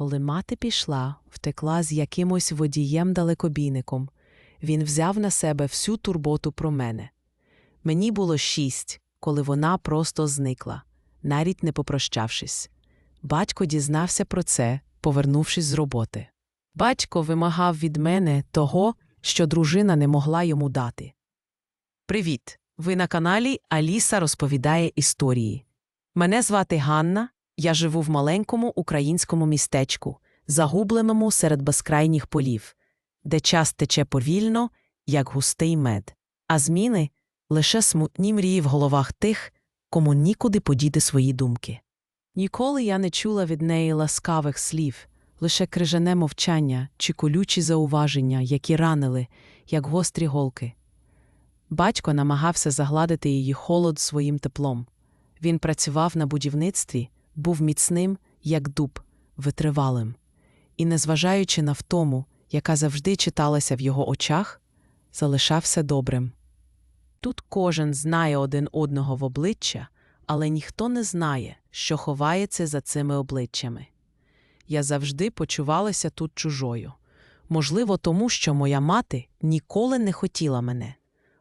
Коли мати пішла, втекла з якимось водієм-далекобійником, він взяв на себе всю турботу про мене. Мені було шість, коли вона просто зникла, навіть не попрощавшись. Батько дізнався про це, повернувшись з роботи. Батько вимагав від мене того, що дружина не могла йому дати. Привіт! Ви на каналі Аліса розповідає історії. Мене звати Ганна, я живу в маленькому українському містечку, загубленому серед безкрайніх полів, де час тече повільно, як густий мед, а зміни лише смутні мрії в головах тих, кому нікуди подіти свої думки. Ніколи я не чула від неї ласкавих слів, лише крижане мовчання чи колючі зауваження, які ранили, як гострі голки. Батько намагався загладити її холод своїм теплом. Він працював на будівництві, був міцним, як дуб, витривалим. І, незважаючи на втому, яка завжди читалася в його очах, залишався добрим. Тут кожен знає один одного в обличчя, але ніхто не знає, що ховається за цими обличчями. Я завжди почувалася тут чужою. Можливо, тому що моя мати ніколи не хотіла мене.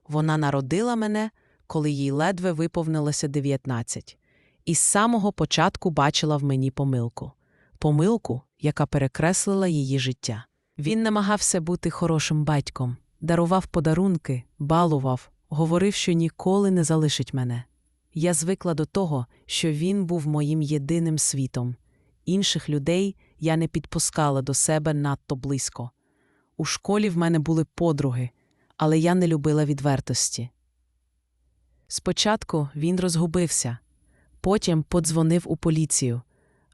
Вона народила мене, коли їй ледве виповнилося 19, і з самого початку бачила в мені помилку. Помилку, яка перекреслила її життя. Він намагався бути хорошим батьком, дарував подарунки, балував, говорив, що ніколи не залишить мене. Я звикла до того, що він був моїм єдиним світом. Інших людей я не підпускала до себе надто близько. У школі в мене були подруги, але я не любила відвертості. Спочатку він розгубився, потім подзвонив у поліцію,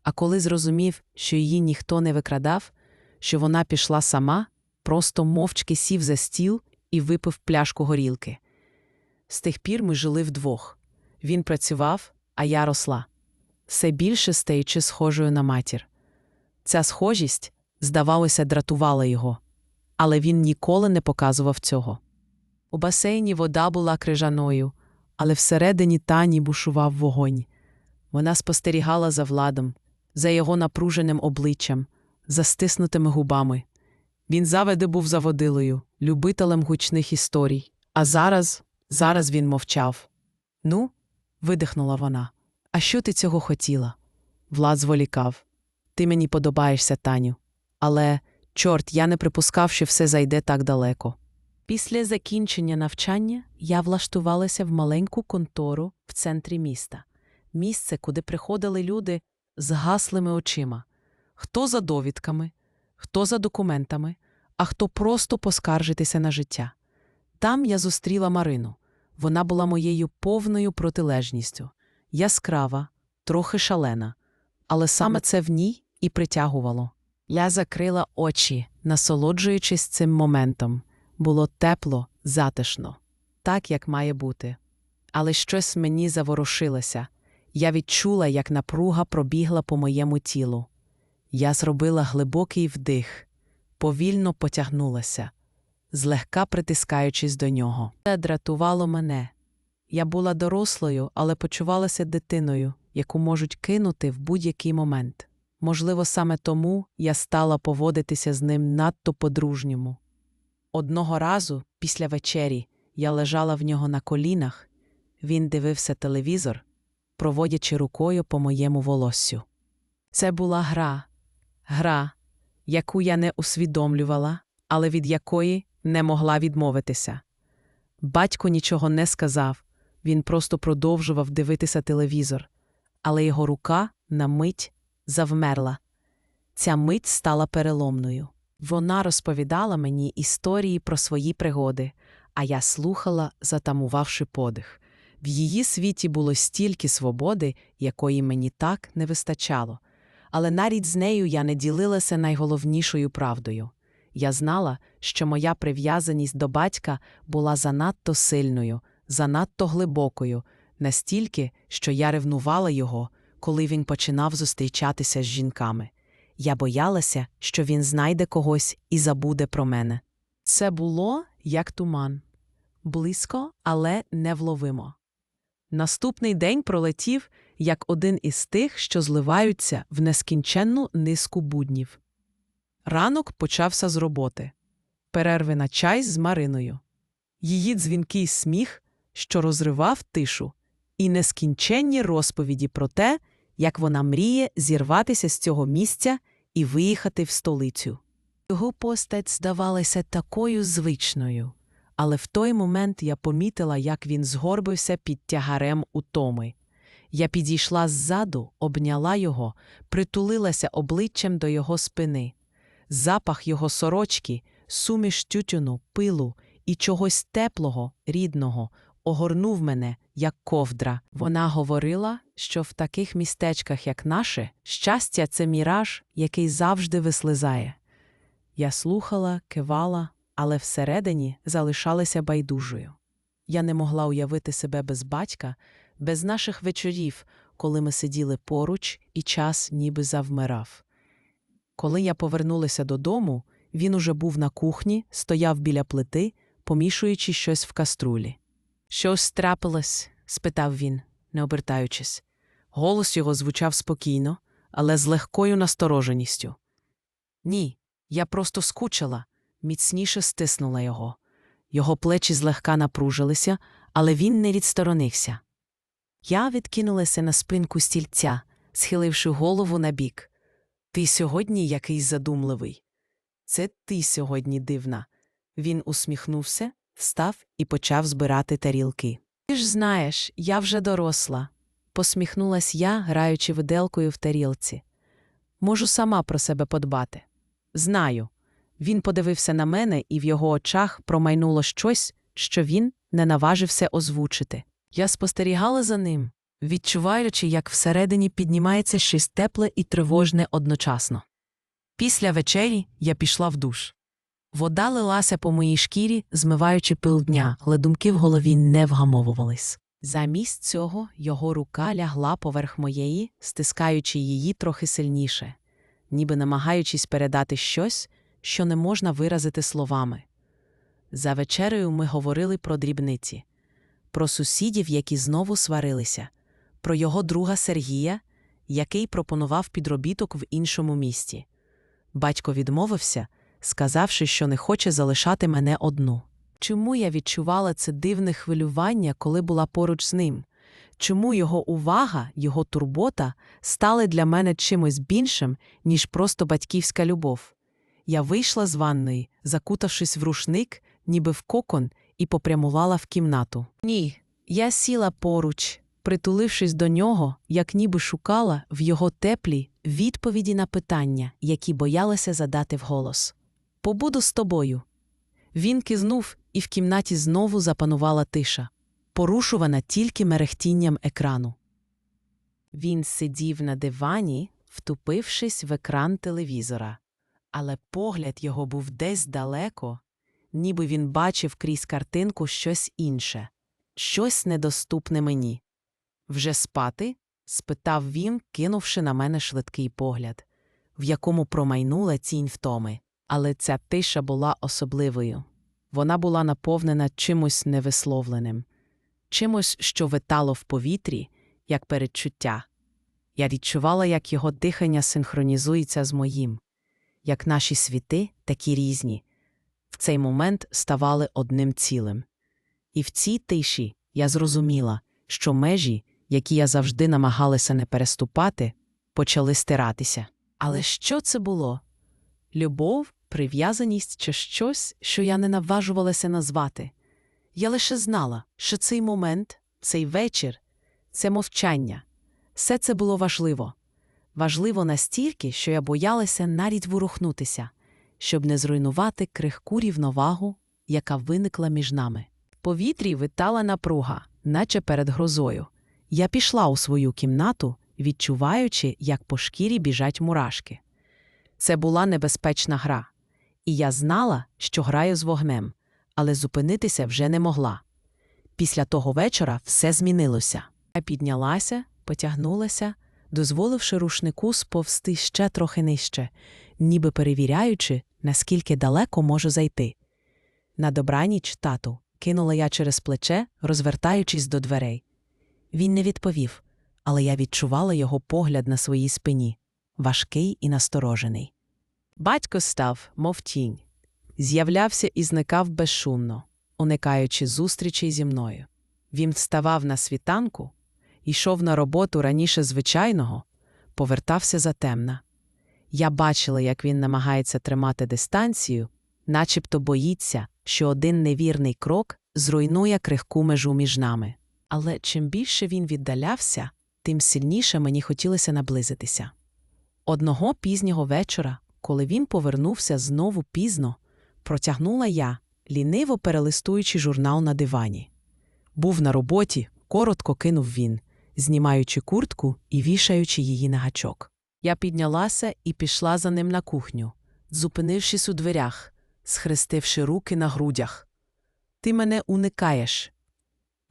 а коли зрозумів, що її ніхто не викрадав, що вона пішла сама, просто мовчки сів за стіл і випив пляшку горілки. З тих пір ми жили вдвох. Він працював, а я росла, все більше стаючи схожою на матір. Ця схожість, здавалося, дратувала його, але він ніколи не показував цього. У басейні вода була крижаною, але всередині тані бушував вогонь. Вона спостерігала за владом, за його напруженим обличчям, за стиснутими губами. Він заведи був заводилою, любителем гучних історій. А зараз, зараз він мовчав. Ну, видихнула вона. А що ти цього хотіла? Влад зволікав. Ти мені подобаєшся, Таню. Але, чорт, я не припускав, що все зайде так далеко. Після закінчення навчання я влаштувалася в маленьку контору в центрі міста, місце, куди приходили люди з гаслими очима хто за довідками, хто за документами, а хто просто поскаржитися на життя. Там я зустріла Марину. Вона була моєю повною протилежністю, яскрава, трохи шалена, але саме це в ній і притягувало. Я закрила очі, насолоджуючись цим моментом. Було тепло, затишно, так, як має бути. Але щось мені заворушилося. Я відчула, як напруга пробігла по моєму тілу. Я зробила глибокий вдих, повільно потягнулася, злегка притискаючись до нього. Це дратувало мене. Я була дорослою, але почувалася дитиною, яку можуть кинути в будь-який момент. Можливо, саме тому я стала поводитися з ним надто по-дружньому. Одного разу, після вечері, я лежала в нього на колінах, він дивився телевізор, проводячи рукою по моєму волоссю. Це була гра, гра, яку я не усвідомлювала, але від якої не могла відмовитися. Батько нічого не сказав, він просто продовжував дивитися телевізор, але його рука на мить завмерла. Ця мить стала переломною. Вона розповідала мені історії про свої пригоди, а я слухала, затамувавши подих. В її світі було стільки свободи, якої мені так не вистачало. Але навіть з нею я не ділилася найголовнішою правдою. Я знала, що моя прив'язаність до батька була занадто сильною, занадто глибокою, настільки, що я ревнувала його, коли він починав зустрічатися з жінками. Я боялася, що він знайде когось і забуде про мене. Це було як туман близько, але невловимо. Наступний день пролетів як один із тих, що зливаються в нескінченну низку буднів. Ранок почався з роботи, перерви на чай з Мариною, її дзвінкий сміх, що розривав тишу, і нескінченні розповіді про те, як вона мріє зірватися з цього місця і виїхати в столицю. Його постать здавалася такою звичною, але в той момент я помітила, як він згорбився під тягарем утоми. Я підійшла ззаду, обняла його, притулилася обличчям до його спини. Запах його сорочки, суміш тютюну, пилу і чогось теплого, рідного огорнув мене, як ковдра. Вона говорила, що в таких містечках, як наше, щастя це міраж, який завжди вислизає. Я слухала, кивала, але всередині залишалася байдужою. Я не могла уявити себе без батька, без наших вечорів, коли ми сиділи поруч і час ніби завмирав. Коли я повернулася додому, він уже був на кухні, стояв біля плити, помішуючи щось в каструлі. Щось трапилось? спитав він, не обертаючись. Голос його звучав спокійно, але з легкою настороженістю. Ні, я просто скучила, міцніше стиснула його. Його плечі злегка напружилися, але він не відсторонився. Я відкинулася на спинку стільця, схиливши голову на бік. Ти сьогодні якийсь задумливий. Це ти сьогодні дивна. Він усміхнувся, встав і почав збирати тарілки. Ти ж знаєш, я вже доросла, посміхнулась я, граючи виделкою в тарілці. Можу сама про себе подбати. Знаю. Він подивився на мене, і в його очах промайнуло щось, що він не наважився озвучити. Я спостерігала за ним, відчуваючи, як всередині піднімається щось тепле і тривожне одночасно. Після вечері я пішла в душ. Вода лилася по моїй шкірі, змиваючи пил дня, але думки в голові не вгамовувались. Замість цього його рука лягла поверх моєї, стискаючи її трохи сильніше, ніби намагаючись передати щось, що не можна виразити словами. За вечерею ми говорили про дрібниці, про сусідів, які знову сварилися, про його друга Сергія, який пропонував підробіток в іншому місті. Батько відмовився, сказавши, що не хоче залишати мене одну. Чому я відчувала це дивне хвилювання, коли була поруч з ним? Чому його увага, його турбота стали для мене чимось більшим, ніж просто батьківська любов? Я вийшла з ванної, закутавшись в рушник, ніби в кокон, і попрямувала в кімнату. Ні, я сіла поруч, притулившись до нього, як ніби шукала в його теплі відповіді на питання, які боялася задати вголос. Побуду з тобою. Він кизнув, і в кімнаті знову запанувала тиша, порушувана тільки мерехтінням екрану. Він сидів на дивані, втупившись в екран телевізора, але погляд його був десь далеко, ніби він бачив крізь картинку щось інше, щось недоступне мені. Вже спати? спитав він, кинувши на мене швидкий погляд, в якому промайнула тінь втоми. Але ця тиша була особливою. Вона була наповнена чимось невисловленим, чимось, що витало в повітрі, як передчуття. Я відчувала, як його дихання синхронізується з моїм, як наші світи, такі різні, в цей момент ставали одним цілим. І в цій тиші я зрозуміла, що межі, які я завжди намагалася не переступати, почали стиратися. Але що це було? Любов, прив'язаність чи щось, що я не наважувалася назвати. Я лише знала, що цей момент, цей вечір, це мовчання. Все це було важливо. Важливо настільки, що я боялася навіть ворухнутися, щоб не зруйнувати крихку рівновагу, яка виникла між нами. В повітрі витала напруга, наче перед грозою. Я пішла у свою кімнату, відчуваючи, як по шкірі біжать мурашки. Це була небезпечна гра, і я знала, що граю з вогнем, але зупинитися вже не могла. Після того вечора все змінилося. Я піднялася, потягнулася, дозволивши рушнику сповзти ще трохи нижче, ніби перевіряючи, наскільки далеко можу зайти. На добраніч, тату, кинула я через плече, розвертаючись до дверей. Він не відповів, але я відчувала його погляд на своїй спині, важкий і насторожений. Батько став, мов тінь, з'являвся і зникав безшумно, уникаючи зустрічей зі мною. Він вставав на світанку, йшов на роботу раніше звичайного, повертався затемна. Я бачила, як він намагається тримати дистанцію, начебто боїться, що один невірний крок зруйнує крихку межу між нами. Але чим більше він віддалявся, тим сильніше мені хотілося наблизитися. Одного пізнього вечора, коли він повернувся знову пізно, протягнула я, ліниво перелистуючи журнал на дивані. Був на роботі, коротко кинув він, знімаючи куртку і вішаючи її на гачок. Я піднялася і пішла за ним на кухню, зупинившись у дверях, схрестивши руки на грудях. Ти мене уникаєш.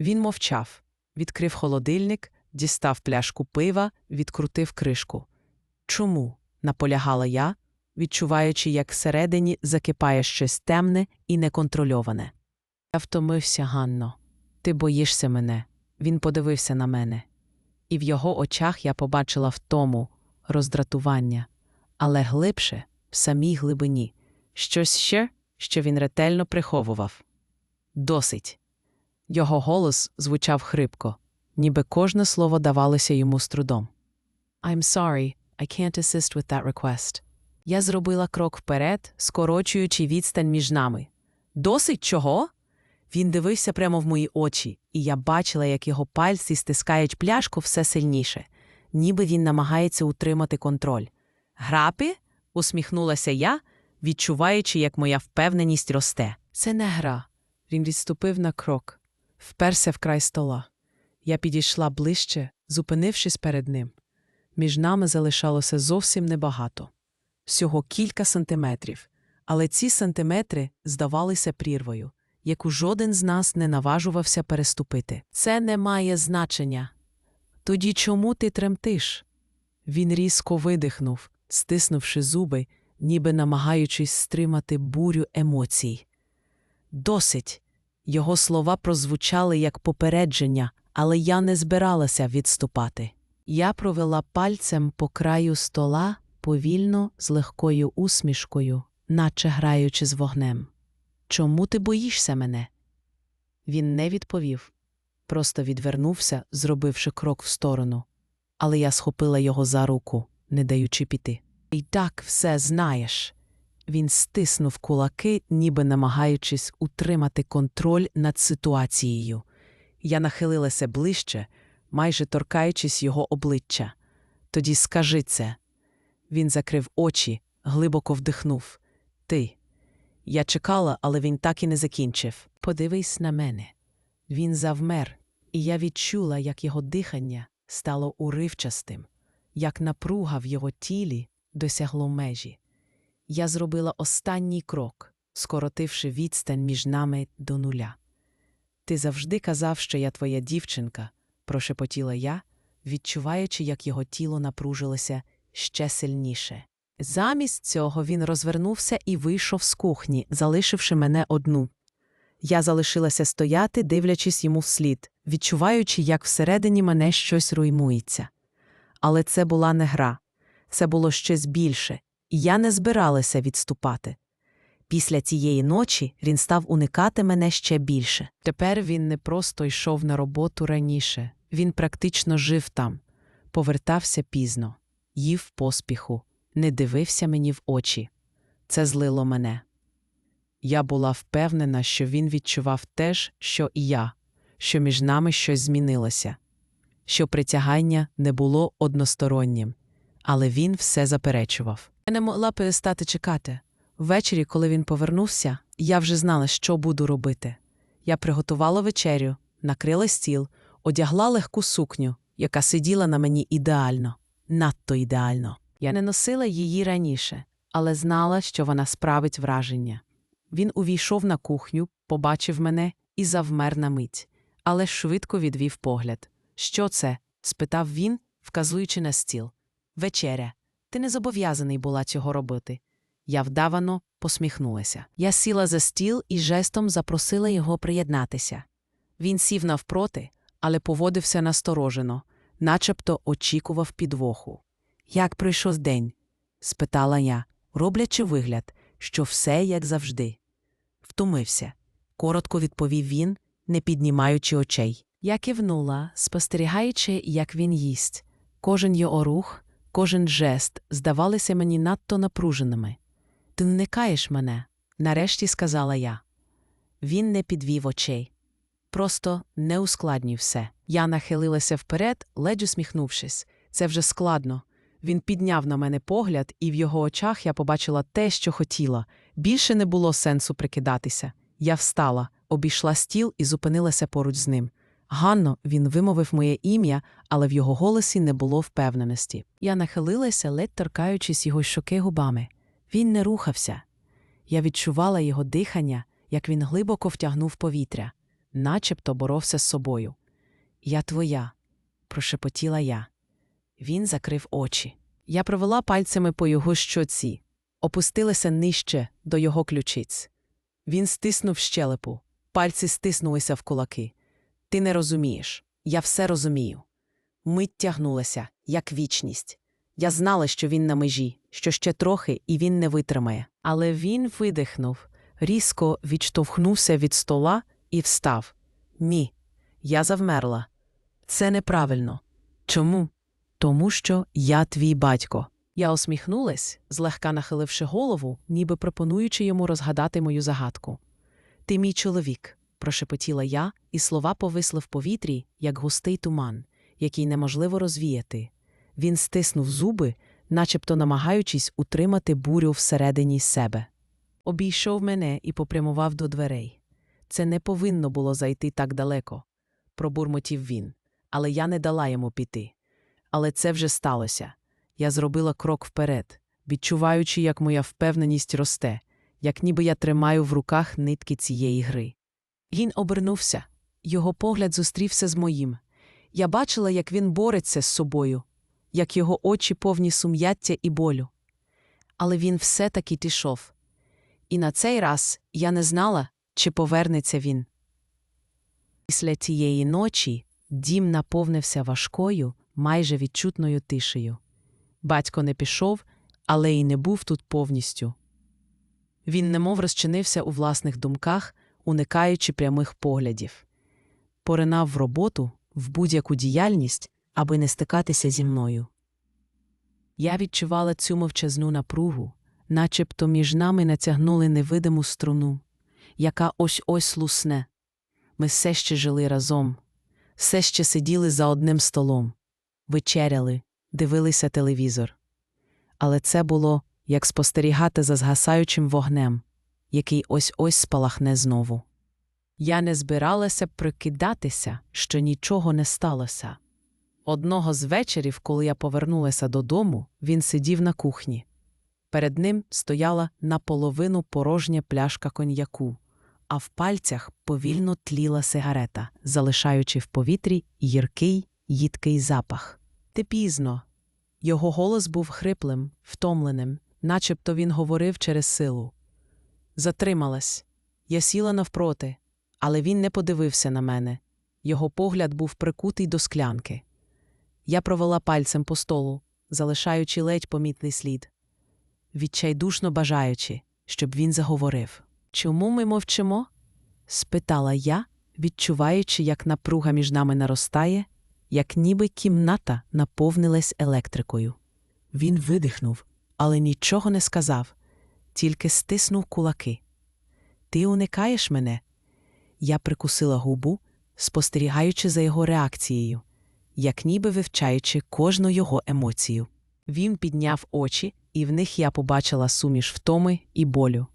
Він мовчав, відкрив холодильник, дістав пляшку пива, відкрутив кришку. Чому? наполягала я, відчуваючи, як всередині закипає щось темне і неконтрольоване. Я втомився, Ганно. Ти боїшся мене. Він подивився на мене. І в його очах я побачила втому, роздратування, але глибше, в самій глибині, щось ще, що він ретельно приховував. Досить. Його голос звучав хрипко, ніби кожне слово давалося йому з трудом. I'm sorry, I can't assist with that request. Я зробила крок вперед, скорочуючи відстань між нами. Досить чого? Він дивився прямо в мої очі, і я бачила, як його пальці стискають пляшку все сильніше, ніби він намагається утримати контроль. Грапи? усміхнулася я, відчуваючи, як моя впевненість росте. Це не гра. Він відступив на крок, вперся в край стола. Я підійшла ближче, зупинившись перед ним. Між нами залишалося зовсім небагато всього кілька сантиметрів, але ці сантиметри здавалися прірвою, яку жоден з нас не наважувався переступити. Це не має значення. Тоді чому ти тремтиш? Він різко видихнув, стиснувши зуби, ніби намагаючись стримати бурю емоцій. Досить. Його слова прозвучали як попередження, але я не збиралася відступати. Я провела пальцем по краю стола повільно, з легкою усмішкою, наче граючи з вогнем. Чому ти боїшся мене? Він не відповів, просто відвернувся, зробивши крок в сторону. Але я схопила його за руку, не даючи піти. І так все знаєш. Він стиснув кулаки, ніби намагаючись утримати контроль над ситуацією. Я нахилилася ближче, майже торкаючись його обличчя. Тоді скажи це. Він закрив очі, глибоко вдихнув. Ти. Я чекала, але він так і не закінчив. Подивись на мене. Він завмер, і я відчула, як його дихання стало уривчастим, як напруга в його тілі досягло межі. Я зробила останній крок, скоротивши відстань між нами до нуля. Ти завжди казав, що я твоя дівчинка, прошепотіла я, відчуваючи, як його тіло напружилося ще сильніше. Замість цього він розвернувся і вийшов з кухні, залишивши мене одну. Я залишилася стояти, дивлячись йому вслід, відчуваючи, як всередині мене щось руймується. Але це була не гра, це було щось більше, і я не збиралася відступати. Після цієї ночі він став уникати мене ще більше. Тепер він не просто йшов на роботу раніше, він практично жив там, повертався пізно, їв поспіху, не дивився мені в очі. Це злило мене. Я була впевнена, що він відчував теж, що і я, що між нами щось змінилося, що притягання не було одностороннім, але він все заперечував. Я не могла перестати чекати. Ввечері, коли він повернувся, я вже знала, що буду робити. Я приготувала вечерю, накрила стіл, одягла легку сукню, яка сиділа на мені ідеально, надто ідеально. Я не носила її раніше, але знала, що вона справить враження. Він увійшов на кухню, побачив мене і завмер на мить, але швидко відвів погляд. Що це? спитав він, вказуючи на стіл. Вечеря. Ти не зобов'язаний була цього робити. Я вдавано посміхнулася. Я сіла за стіл і жестом запросила його приєднатися. Він сів навпроти, але поводився насторожено, начебто очікував підвоху. Як пройшов день? спитала я, роблячи вигляд, що все як завжди. Втомився, коротко відповів він, не піднімаючи очей. Я кивнула, спостерігаючи, як він їсть. Кожен його рух, кожен жест здавалися мені надто напруженими. Ти не никаєш мене, нарешті сказала я. Він не підвів очей. Просто не ускладнюй все. Я нахилилася вперед, ледь усміхнувшись. Це вже складно. Він підняв на мене погляд, і в його очах я побачила те, що хотіла. Більше не було сенсу прикидатися. Я встала, обійшла стіл і зупинилася поруч з ним. Ганно, він вимовив моє ім'я, але в його голосі не було впевненості. Я нахилилася, ледь торкаючись його щоки губами. Він не рухався. Я відчувала його дихання, як він глибоко втягнув повітря, начебто боровся з собою. Я твоя, прошепотіла я. Він закрив очі. Я провела пальцями по його щоці, опустилася нижче до його ключиць. Він стиснув щелепу, пальці стиснулися в кулаки. Ти не розумієш, я все розумію. Мить тягнулася, як вічність. Я знала, що він на межі, що ще трохи, і він не витримає. Але він видихнув, різко відштовхнувся від стола і встав. Ні, я завмерла. Це неправильно. Чому? Тому що я твій батько. Я усміхнулась, злегка нахиливши голову, ніби пропонуючи йому розгадати мою загадку. Ти мій чоловік, прошепотіла я, і слова повисли в повітрі, як густий туман, який неможливо розвіяти. Він стиснув зуби, начебто намагаючись утримати бурю всередині себе. Обійшов мене і попрямував до дверей. Це не повинно було зайти так далеко, пробурмотів він, але я не дала йому піти. Але це вже сталося. Я зробила крок вперед, відчуваючи, як моя впевненість росте, як ніби я тримаю в руках нитки цієї гри. Він обернувся, його погляд зустрівся з моїм. Я бачила, як він бореться з собою, як його очі повні сум'яття і болю. Але він все таки пішов. І на цей раз я не знала, чи повернеться він. Після тієї ночі дім наповнився важкою, майже відчутною тишею. Батько не пішов, але й не був тут повністю. Він немов розчинився у власних думках, уникаючи прямих поглядів, поринав в роботу, в будь-яку діяльність, аби не стикатися зі мною. Я відчувала цю мовчазну напругу, начебто між нами натягнули невидиму струну, яка ось ось лусне. Ми все ще жили разом, все ще сиділи за одним столом, вечеряли, дивилися телевізор. Але це було як спостерігати за згасаючим вогнем, який ось ось спалахне знову. Я не збиралася прикидатися, що нічого не сталося. Одного з вечорів, коли я повернулася додому, він сидів на кухні. Перед ним стояла наполовину порожня пляшка коньяку, а в пальцях повільно тліла сигарета, залишаючи в повітрі гіркий, їдкий запах. Ти пізно. Його голос був хриплим, втомленим, начебто він говорив через силу. Затрималась. Я сіла навпроти, але він не подивився на мене. Його погляд був прикутий до склянки. Я провела пальцем по столу, залишаючи ледь помітний слід, відчайдушно бажаючи, щоб він заговорив. Чому ми мовчимо? спитала я, відчуваючи, як напруга між нами наростає, як ніби кімната наповнилась електрикою. Він видихнув, але нічого не сказав, тільки стиснув кулаки. Ти уникаєш мене? Я прикусила губу, спостерігаючи за його реакцією, як ніби вивчаючи кожну його емоцію. Він підняв очі, і в них я побачила суміш втоми і болю.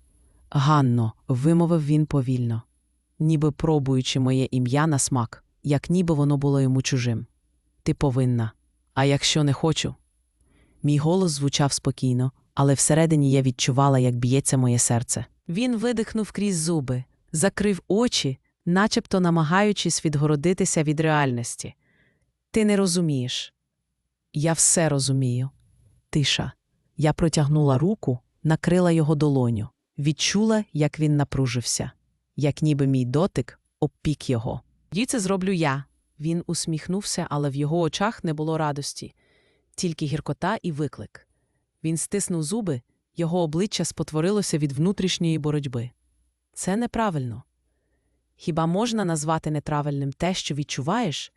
Ганно, вимовив він повільно, ніби пробуючи моє ім'я на смак, як ніби воно було йому чужим. Ти повинна. А якщо не хочу. Мій голос звучав спокійно, але всередині я відчувала, як б'ється моє серце. Він видихнув крізь зуби, закрив очі, начебто намагаючись відгородитися від реальності. Ти не розумієш. Я все розумію. Тиша. Я протягнула руку, накрила його долоню, відчула, як він напружився, як ніби мій дотик обпік його. Це зроблю я, Він усміхнувся, але в його очах не було радості, тільки гіркота і виклик. Він стиснув зуби, його обличчя спотворилося від внутрішньої боротьби. Це неправильно. Хіба можна назвати неправильним те, що відчуваєш?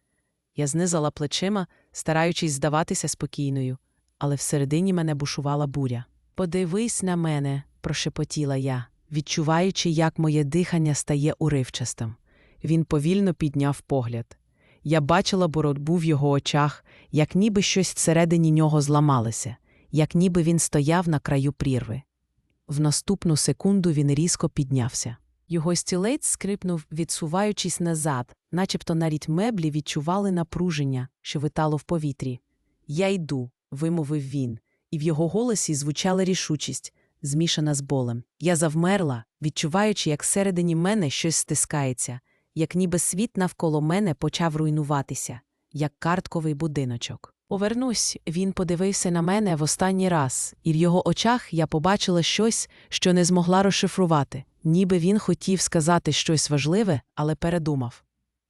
Я знизала плечима, стараючись здаватися спокійною, але всередині мене бушувала буря. Подивись на мене, прошепотіла я, відчуваючи, як моє дихання стає уривчастим. Він повільно підняв погляд. Я бачила боротьбу в його очах, як ніби щось всередині нього зламалося, як ніби він стояв на краю прірви. В наступну секунду він різко піднявся. Його стілець скрипнув, відсуваючись назад, начебто навіть меблі відчували напруження, що витало в повітрі. Я йду, вимовив він, і в його голосі звучала рішучість, змішана з болем. Я завмерла, відчуваючи, як всередині мене щось стискається, як ніби світ навколо мене почав руйнуватися, як картковий будиночок. Повернусь, він подивився на мене в останній раз, і в його очах я побачила щось, що не змогла розшифрувати, ніби він хотів сказати щось важливе, але передумав.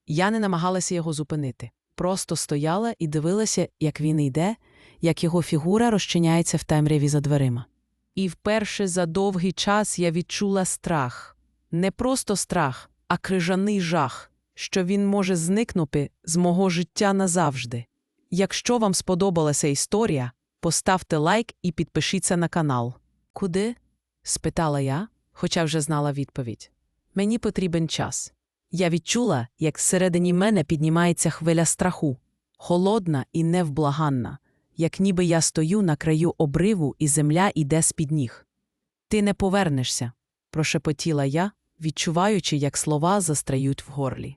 Я не намагалася його зупинити, просто стояла і дивилася, як він йде, як його фігура розчиняється в темряві за дверима. І вперше за довгий час я відчула страх. Не просто страх, а крижаний жах, що він може зникнути з мого життя назавжди. Якщо вам сподобалася історія, поставте лайк і підпишіться на канал. Куди? спитала я, хоча вже знала відповідь. Мені потрібен час. Я відчула, як всередині мене піднімається хвиля страху, холодна і невблаганна, як ніби я стою на краю обриву і земля іде з-під ніг. Ти не повернешся, прошепотіла я, відчуваючи, як слова застряють в горлі.